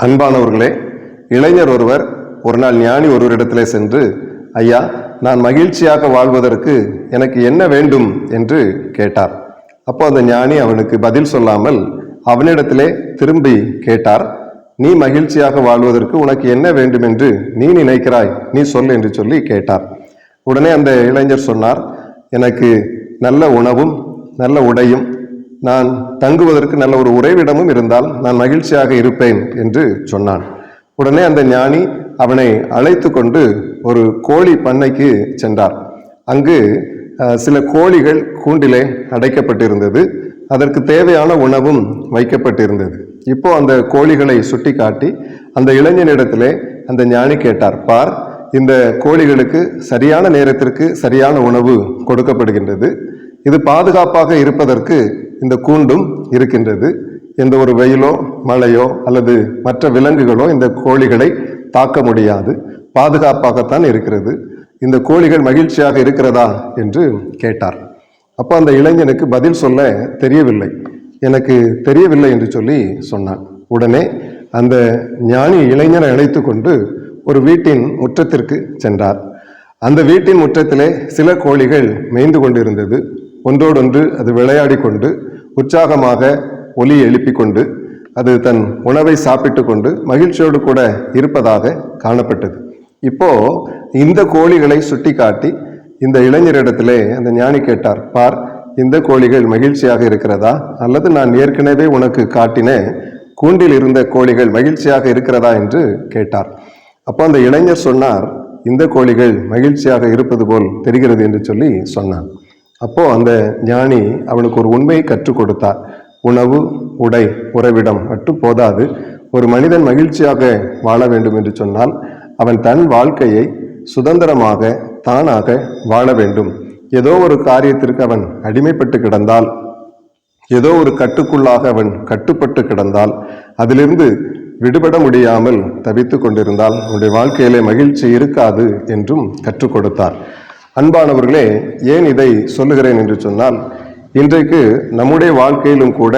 அன்பானவர்களே இளைஞர் ஒருவர் ஒரு நாள் ஞானி ஒருவரிடத்திலே சென்று ஐயா நான் மகிழ்ச்சியாக வாழ்வதற்கு எனக்கு என்ன வேண்டும்? என்று கேட்டார். அப்போ அந்த ஞானி அவனுக்கு பதில் சொல்லாமல் அவனிடத்திலே திரும்பி கேட்டார் நீ மகிழ்ச்சியாக வாழ்வதற்கு உனக்கு என்ன வேண்டும் என்று நீ நினைக்கிறாய் நீ சொல் என்று சொல்லி கேட்டார். உடனே அந்த இளைஞர் சொன்னார் எனக்கு நல்ல உணவும் நல்ல உடையும் நான் தங்குவதற்கு நல்ல ஒரு உறைவிடமும் இருந்தால் நான் மகிழ்ச்சியாக இருப்பேன் என்று சொன்னான். உடனே அந்த ஞானி அவனை அழைத்து கொண்டு ஒரு கோழி பண்ணைக்கு சென்றார். அங்கு சில கோழிகள் கூண்டிலே அடைக்கப்பட்டிருந்தது. அதற்கு தேவையான உணவும் வைக்கப்பட்டிருந்தது. இப்போ அந்த கோழிகளை சுட்டி காட்டி அந்த இளைஞனிடத்திலே அந்த ஞானி கேட்டார் பார் இந்த கோழிகளுக்கு சரியான நேரத்திற்கு சரியான உணவு கொடுக்கப்படுகின்றது. இது பாதுகாப்பாக இருப்பதற்கு இந்த கூண்டும் இருக்கின்றது. எந்த ஒரு வெயிலோ மழையோ அல்லது மற்ற விலங்குகளோ இந்த கோழிகளை தாக்க முடியாது. பாதுகாப்பாகத்தான் இருக்கிறது. இந்த கோழிகள் மகிழ்ச்சியாக இருக்கிறதா என்று கேட்டார். அப்போ அந்த இளைஞனுக்கு பதில் சொல்ல தெரியவில்லை. எனக்கு தெரியவில்லை என்று சொல்லி சொன்னான். உடனே அந்த ஞானி இளைஞனை அழைத்து கொண்டு ஒரு வீட்டின் முற்றத்திற்கு சென்றார். அந்த வீட்டின் முற்றத்திலே சில கோழிகள் மேய்ந்து கொண்டிருந்தது. ஒன்றோடொன்று அது விளையாடி கொண்டு உற்சாகமாக ஒலி எழுப்பிக் கொண்டு அது தன் உணவை சாப்பிட்டு கொண்டு மகிழ்ச்சியோடு கூட இருப்பதாக காணப்பட்டது. இப்போ இந்த கோழிகளை சுட்டி காட்டி இந்த இளைஞரிடத்திலே அந்த ஞானி கேட்டார் பார் இந்த கோழிகள் மகிழ்ச்சியாக இருக்கிறதா? அல்லது நான் ஏற்கனவே உனக்கு காட்டின கூண்டில் இருந்த கோழிகள் மகிழ்ச்சியாக இருக்கிறதா? என்று கேட்டார். அப்போ அந்த இளைஞர் சொன்னார் இந்த கோழிகள் மகிழ்ச்சியாக இருப்பது போல் தெரிகிறது என்று சொல்லி சொன்னான். அப்போது அந்த ஞானி அவனுக்கு ஒரு உண்மையை கற்றுக் கொடுத்தார். உணவு உடை உறைவிடம் மட்டும் போதாது. ஒரு மனிதன் மகிழ்ச்சியாக வாழ வேண்டும் என்று சொன்னால் அவன் தன் வாழ்க்கையை சுதந்திரமாக தானாக வாழ வேண்டும். ஏதோ ஒரு காரியத்திற்கு அவன் அடிமைப்பட்டு கிடந்தால் ஏதோ ஒரு கட்டுக்குள்ளாக அவன் கட்டுப்பட்டு கிடந்தால் அதிலிருந்து விடுபட முடியாமல் தவித்து கொண்டிருந்தால் அவனுடைய வாழ்க்கையிலே மகிழ்ச்சி இருக்காது என்றும் கற்றுக் கொடுத்தார். அன்பானவர்களே ஏன் இதை சொல்லுகிறேன் என்று சொன்னால் இன்றைக்கு நம்முடைய வாழ்க்கையிலும் கூட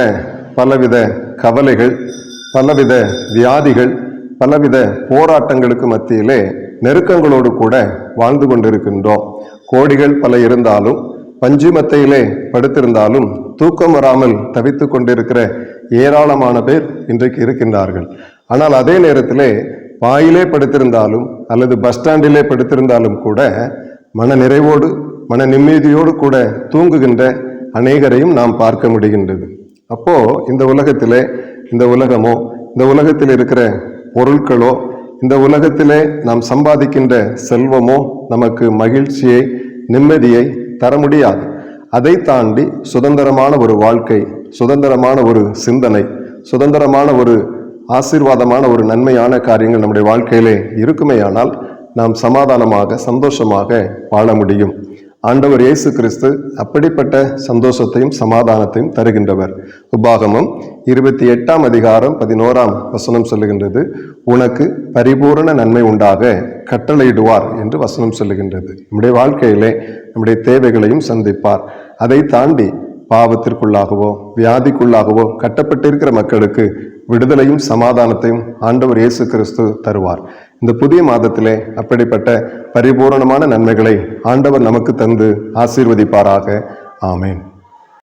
பலவித கவலைகள் பலவித வியாதிகள் பலவித போராட்டங்களுக்கு மத்தியிலே நெருக்கங்களோடு கூட வாழ்ந்து கொண்டிருக்கின்றோம். கோடிகள் பல இருந்தாலும் பஞ்சு மத்தையிலே படுத்திருந்தாலும் தூக்கம் வராமல் தவித்து கொண்டிருக்கிற ஏராளமான பேர் இன்றைக்கு இருக்கின்றார்கள். ஆனால் அதே நேரத்திலே பாயிலே படுத்திருந்தாலும் அல்லது பஸ் ஸ்டாண்டிலே படுத்திருந்தாலும் கூட மன நிறைவோடு மன நிம்மதியோடு கூட தூங்குகின்ற அநேகரையும் நாம் பார்க்க முடிகின்றது. அப்போ இந்த உலகத்திலே இந்த உலகமோ இந்த உலகத்தில் இருக்கிற பொருட்களோ இந்த உலகத்திலே நாம் சம்பாதிக்கின்ற செல்வமோ நமக்கு மகிழ்ச்சியை நிம்மதியை தர முடியாது. அதை தாண்டி சுதந்திரமான ஒரு வாழ்க்கை சுதந்திரமான ஒரு சிந்தனை சுதந்திரமான ஒரு ஆசீர்வாதமான ஒரு நன்மையான காரியங்கள் நம்முடைய வாழ்க்கையிலே இருக்குமேயானால் நாம் சமாதானமாக சந்தோஷமாக வாழ முடியும். ஆண்டவர் இயேசு கிறிஸ்து அப்படிப்பட்ட சந்தோஷத்தையும் சமாதானத்தையும் தருகின்றவர். உபாகமம் இருபத்தி எட்டாம் அதிகாரம் பதினோராம் வசனம் சொல்லுகின்றது உனக்கு பரிபூரண நன்மை உண்டாக கட்டளையிடுவார் என்று வசனம் சொல்லுகின்றது. நம்முடைய வாழ்க்கையிலே நம்முடைய தேவைகளையும் சந்திப்பார். அதை தாண்டி பாவத்திற்குள்ளாகவோ வியாதிக்குள்ளாகவோ கட்டப்பட்டிருக்கிற மக்களுக்கு விடுதலையும் சமாதானத்தையும் ஆண்டவர் இயேசு கிறிஸ்து தருவார். இந்த புதிய மாதத்திலே அப்படிப்பட்ட பரிபூரணமான நன்மைகளை ஆண்டவர் நமக்கு தந்து ஆசீர்வதிப்பாராக. ஆமேன்.